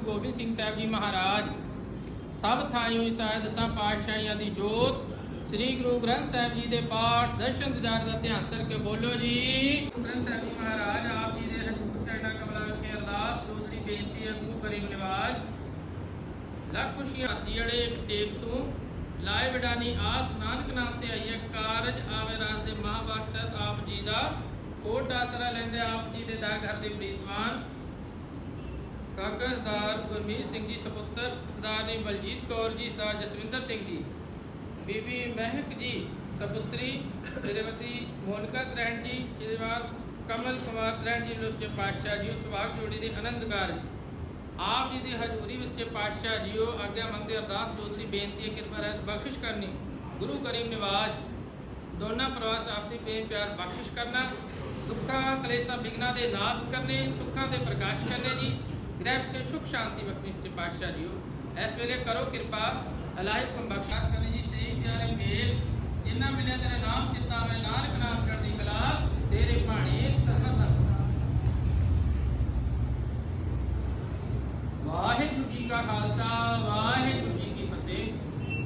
ਗੁਰੂ ਗੋਬਿੰਦ ਸਿੰਘ ਸਾਹਿਬ ਜੀ ਮਹਾਰਾਜ, ਸਭ ਥਾਈਂ ਇਸਾਇ ਦਸਾਂ ਪਾਤਸ਼ਾਹੀਆਂ ਦੀ ਜੋਤ, ਸ੍ਰੀ ਗੁਰੂ ਗ੍ਰੰਥ ਸਾਹਿਬ ਜੀ ਦੇ ਪਾਠ ਦਰਸ਼ਨ ਦਿਦਾਰ ਦਾ ਧਿਆਨ ਕਰਕੇ ਬੋਲੋ ਜੀ। ਗ੍ਰੰਥ ਸਾਹਿਬ ਜੀ ਮਹਾਰਾਜ, ਆਪ ਜੀ ਦੇ ਹਜ਼ੂਰ ਚਰਨਾਂ ਕਮਲਾਂ ਵਿਖੇ ਅਰਦਾਸ ਦੋਦੜੀ ਬੇਨਤੀ ਹੈ ਗੁਰੂ ਕਰੀਮ ਨਿਵਾਜ ਲੱਖ ਖੁਸ਼ੀਆਂ ਜੀੜੇ ਟੇਕ ਤੂੰ ਲਾਏ ਵਡਾਨੀ ਆਸ ਨਾਨਕ ਨਾਮ ਤੇ ਆਈਏ ਕਾਰਜ ਆਵੇ ਰਾਜ ਦੇ ਮਹਾਵਕਤ ਆਪ ਜੀ ਦਾ, ਕੋਟ ਆਸਰਾ ਲੈਂਦੇ ਆਪ ਜੀ ਦੇ ਦਰ ਘਰ ਦੇ ਪ੍ਰੀਤਵਾਨ ਕਾਕਾ ਸਰਦਾਰ ਗੁਰਮੀਤ ਸਿੰਘ ਜੀ, ਸਪੁੱਤਰ ਸਰਦਾਰਨੀ ਬਲਜੀਤ ਕੌਰ ਜੀ, ਸਰਦਾਰ ਜਸਵਿੰਦਰ ਸਿੰਘ ਜੀ। ਬੀਬੀ ਮਹਿਕ ਜੀ, ਸਪੁੱਤਰੀ ਸ਼੍ਰੀਮਤੀ ਮੋਨਕਾ ਤ੍ਰੈਣ ਜੀ, ਸ਼੍ਰੀਮਾਨ ਕਮਲ ਕੁਮਾਰ ਤ੍ਰੈਣ ਜੀ ਲੋਚੇ ਪਾਤਸ਼ਾਹ ਜੀ ਸੁਭਾਗ ਵਾਗ ਜੋੜੀ ਦੇ ਆਨੰਦਕਾਰ ਆਪ ਜੀ ਦੀ ਹਜ਼ੂਰੀ ਵਿੱਚ ਪਾਤਸ਼ਾਹ ਜੀਓ, ਆਗਿਆ ਮੰਗਦੇ ਅਰਦਾਸ ਜੋਦੜੀ ਬੇਨਤੀ ਹੈ, ਕਿਰਪਾ ਰਹਿਤ ਬਖਸ਼ਿਸ਼ ਕਰਨੀ। ਗੁਰੂ ਕਰੀਮ ਨਿਵਾਜ, ਦੋਨਾਂ ਪ੍ਰਵਾਸ ਆਪਸੀ ਪ੍ਰੇਮ ਪਿਆਰ ਬਖਸ਼ਿਸ਼ ਕਰਨਾ, ਦੁੱਖਾਂ, ਕਲੇਸ਼ਾਂ ਵਿਗਨਾਂ ਦੇ ਨਾਸ਼ ਕਰਨੇ, ਸੁੱਖਾਂ ਦੇ ਪ੍ਰਕਾਸ਼ ਕਰਨੇ ਜੀ। ਗ੍ਰਹਿ ਤੇ ਸੁਖ ਸ਼ਾਂਤੀ ਬਖਸ਼ਿਸ਼ ਤੇ ਪਾਤਸ਼ਾਹ ਜੀਓ ਇਸ ਵੇਲੇ ਕਰੋ ਕਿਰਪਾ ਅਲਾਹਿ ਹੁਕਮ ਬਖਸ਼ਾਸ ਕਰਨੀ ਜੀ ਸ੍ਰੀ ਪਿਆਰੇ ਮੇਲ ਜਿਨ੍ਹਾਂ ਮਿਲੇ ਤੇਰੇ ਨਾਮ ਚਿੱਤਾ ਮੈਂ ਨਾਨਕ ਨਾਮ ਕਰਦੀ ਕਲਾ ਤੇਰੇ ਭਾਣੇ ਸਰਬਤ ਵਾਹਿਗੁਰੂ ਜੀ ਕਾ ਖਾਲਸਾ ਵਾਹਿਗੁਰੂ ਜੀ ਕੀ ਫਤਿਹ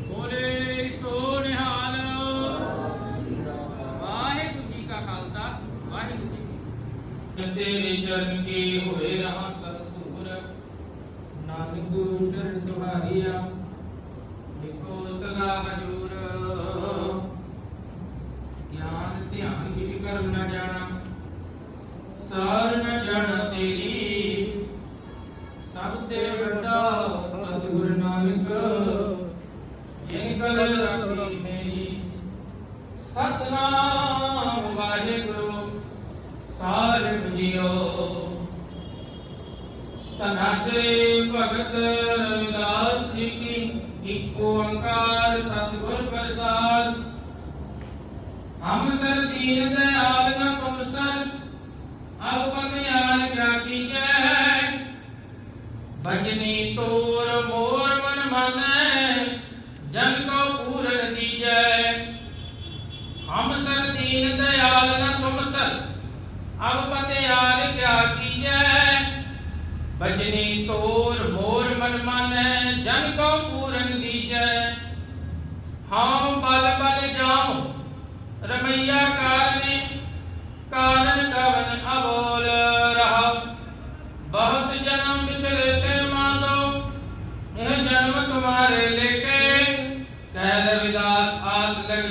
ਬੋਲੇ ਸੋ ਨਿਹਾਲ ਵਾਹਿਗੁਰੂ ਜੀ ਕਾ ਖਾਲਸਾ ਵਾਹਿਗੁਰੂ ਜੀ ਕੀ ਤੇਰੇ ਚਰਨ ਕੀ ਹੋਏ ਰਹਾ ਸਤਿਗੁਰ ਨਾਨਕ ਗੁਰੂ ਸ਼ਰਨ ਤੁਹਾਰੀਆ ਨਿਕੋ ਸਦਾ ਹਜੂਰ ਗਿਆਨ ਧਿਆਨ ਕਿਛ ਕਰ ਨਾ ਜਾਣਾ? ਸਾਰ ਨ ਜਾਣਾ ਤੇਰੀ ਸਭ ਤੇ ਵੱਡਾ ਸਤਿਗੁਰ ਨਾਨਕ ਜਿਨ ਕਲ ਰਾਖੀ ਮੇਰੀ ਸਤਨਾਮ ਵਾਹਿਗੁਰੂ ਸਾਹਿਬ ਜੀਓ ਤਨਾਸੇ ਭਗਤ ਰਵਿਦਾਸ ਜੀ ਕੀ ਇੱਕ ਓੰਕਾਰ ਸਤਿਗੁਰ ਪ੍ਰਸਾਦ। ਹਮ ਸਰ ਦੀਨ ਦਇਆਲ ਨ ਤੁਮ ਅਬ ਪਤਿਆਲ ਕਿਆ ਕੀਜੈ? ਭਜਨੀ ਤੋਰ ਮੋਰ ਮਨ ਮਾਨੈ, ਜਨ ਕੋ ਪੂਰਨ ਦੀਜੈ। ਹਮ ਸਰ ਦੀਨ ਦਇਆਲ ਨ ਤੁਮ ਅਬ ਪਤਿਆਲ ਕਿਆ ਕੀਜੈ? ਭਜਨੀ ਤੋਰ ਮੋਰ ਮਨ ਮਾਨੈ, ਜਨ ਕੋ ਪੂਰਨ ਦੀਜੈ ਹਉ ਬਲ ਬਲ ਜਾਉ, ਰਮਈਆ ਕਾਰਨੇ, ਕਾਰਨ ਕਵਨ ਅਬੋਲ ਰਹਾ ਬਹੁਤ ਜਨਮ ਵਿਚਲੇ ਤੇ ਮਾਨੋ, ਇਹ ਜਨਮ ਤੁਮਾਰੇ ਲੇਕੇ। ਕਹਿ ਰਵਿਦਾਸ ਆਸ ਲਗ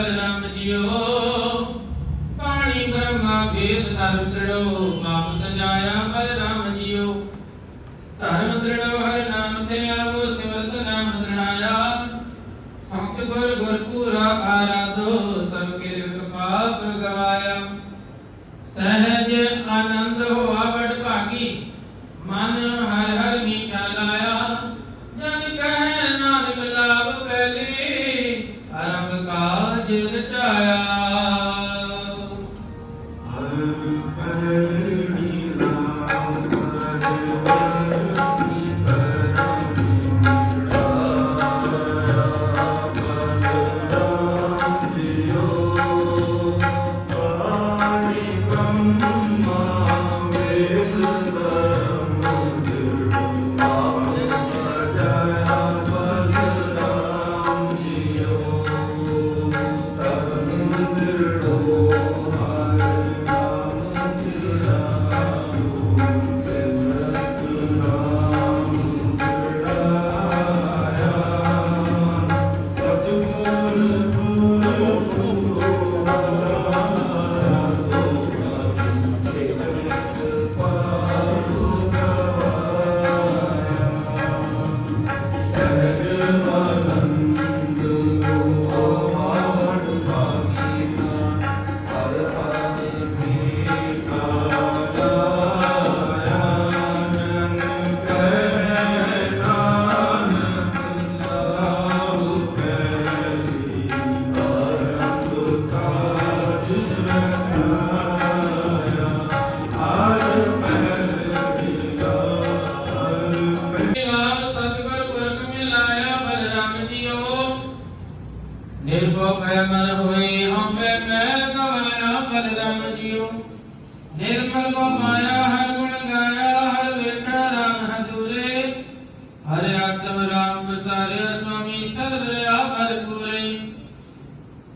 ਬਲਰਾਮ ਜੀਓ। ਪਾਣੀ ਬ੍ਰਹਮਾ ਵੇਦ ਧਰਮ ਦੜੋ ਮਾਪ ਤਜਾਇਆ ਬਲਰਾਮ ਜੀਓ। ਧਰਮ ਦੜੋ ਹਰ ਨਾਮ ਤੇ ਆਵੋ ਸਿਮਰਤ ਨਾਮ ਦੜਾਇਆ ਸੰਤ ਗੁਰ ਗੁਰਪੂਰਾ ਆਰਾਧੋ, ਸਭ ਕਿਰਵ ਪਾਪ ਗਵਾਇਆ। ਸਹਿਜ ਹਰ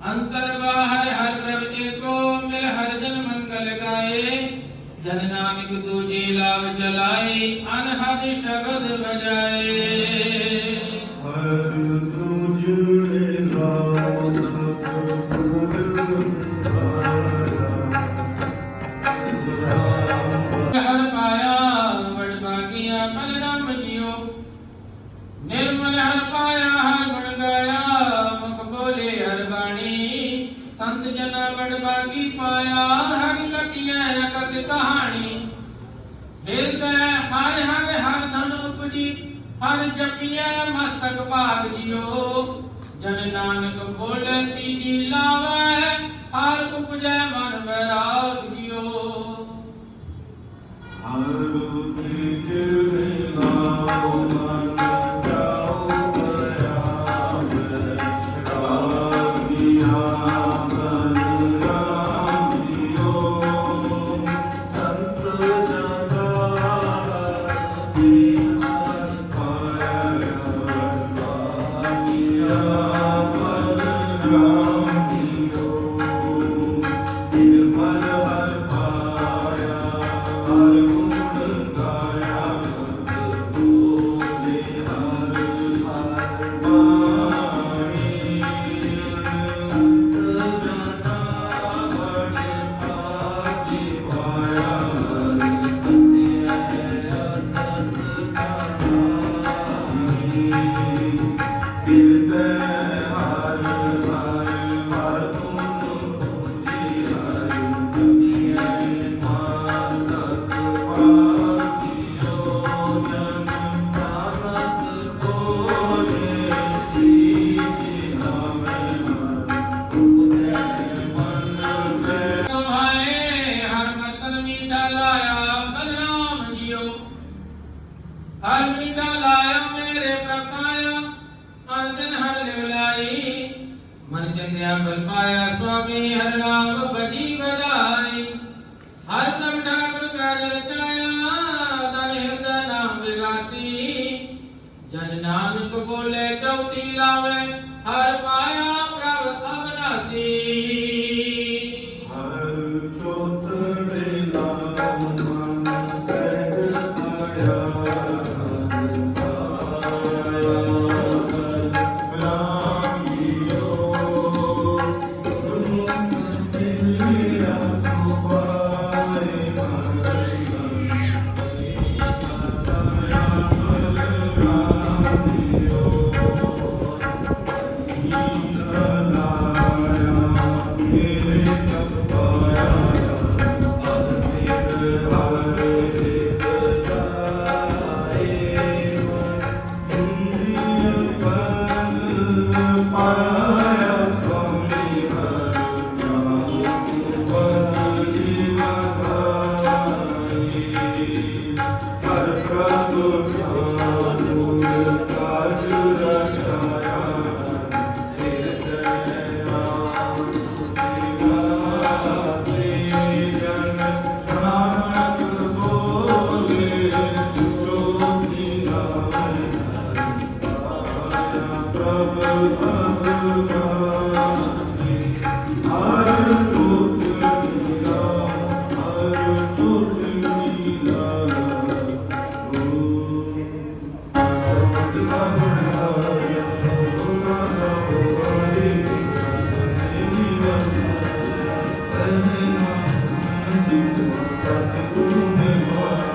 ਅੰਤਰ ਬਾਹਰ ਹਰ ਪ੍ਰਭ ਜੀ ਕੋ ਮਿਲ ਹਰ ਜਨ ਮੰਗਲ ਗਾਏ। ਜਨ ਨਾਨਕ ਦੂਜੀ ਲਾਭ ਚਲਾਈ ਅਨਹਦ ਸ਼ਬਦ ਬਜਾਏ ਹਰ ਦੂਜੀ ਬਾਲ ਹਰੀ ਲਟੀਆਂ ਅਕਤ ਕਹਾਣੀ। ਹਿਰਦੈ ਹਰ ਹਰ ਹਰ ਧਨ ਉਪਜੀ, ਹਰ ਜਪੀਐ ਮਸਤਕ ਭਾਗ ਜਿਓ ਜਨ ਨਾਨਕ ਬੋਲ ਤੀਜੀ ਲਾਵੇ, ਹਰ ਉਪਜੈ ਮਨ ਵੈਰਾਗ ਜਿਓ ਹਰ bir de ਮਨ ਚੰਗਿਆ ਬਲ ਪਾਇਆ ਸੁਆਮੀ, ਹਰ ਨਾਮ ਭਜੀ ਵਧਾਈ ਹਰ ਨਾਮ ਠਾਕੁਰ ਕਰ ਰਚਾਇਆ, ਤਨ ਹਿਰਦਾ ਨਾਮ ਵਿਗਾਸੀ। ਜਨ ਨਾਨਕ ਬੋਲੇ, ਚੌਤੀ ਲਾਵੇ, ਹਰ ਪਾਇਆ Para canto Sakın ne var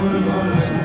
Kurban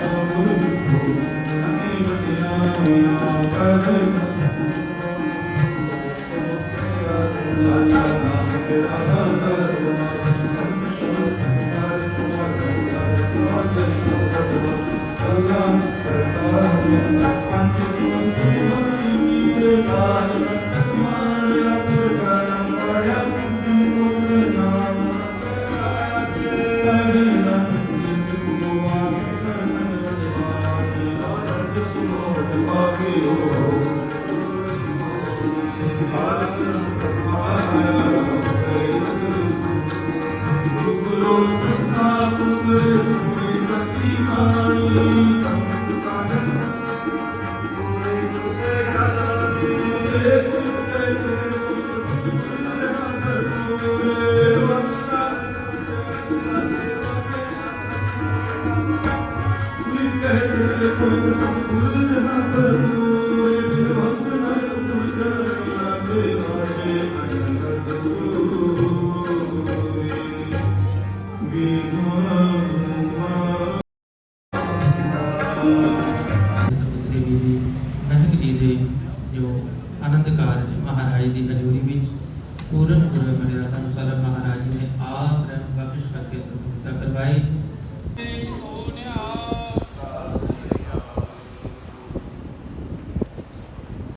purpose, it would happen.